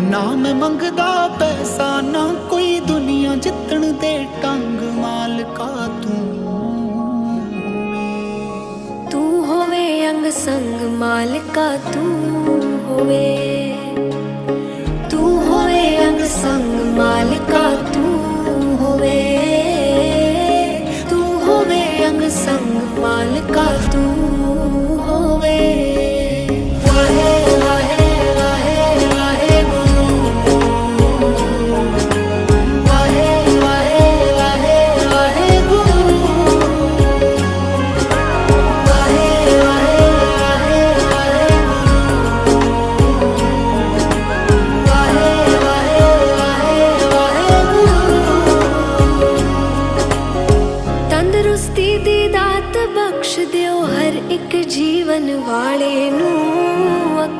ਨਾ ਮੈਂ ਮੰਗਦਾ ਪੈਸਾ, ਨਾ ਕੋਈ ਦੁਨੀਆ ਜਿੱਤਣ ਦੇ ਟੰਗ ਮਾਲਕਾ ਤੂੰ ਤੂੰ ਹੋਵੇ ਅੰਗ ਸੰਗ ਮਾਲਕਾ ਤੂੰ ਹੋਵੇ। ਤੂੰ ਹੋਵੇ ਅੰਗ ਸੰਗ ਮਾਲਕਾ ਤੂੰ ਹੋਵੇ। ਤੂੰ ਹੋਵੇ ਅੰਗ ਸੰਗ ਮਾਲਕਾ ਤੂੰ ਤੰਦਰੁਸਤੀ ਦੀ ਦਾਤ ਬਖਸ਼ ਦਿਓ ਹਰ ਇੱਕ ਜੀਵਨ ਵਾਲੇ ਨੂੰ।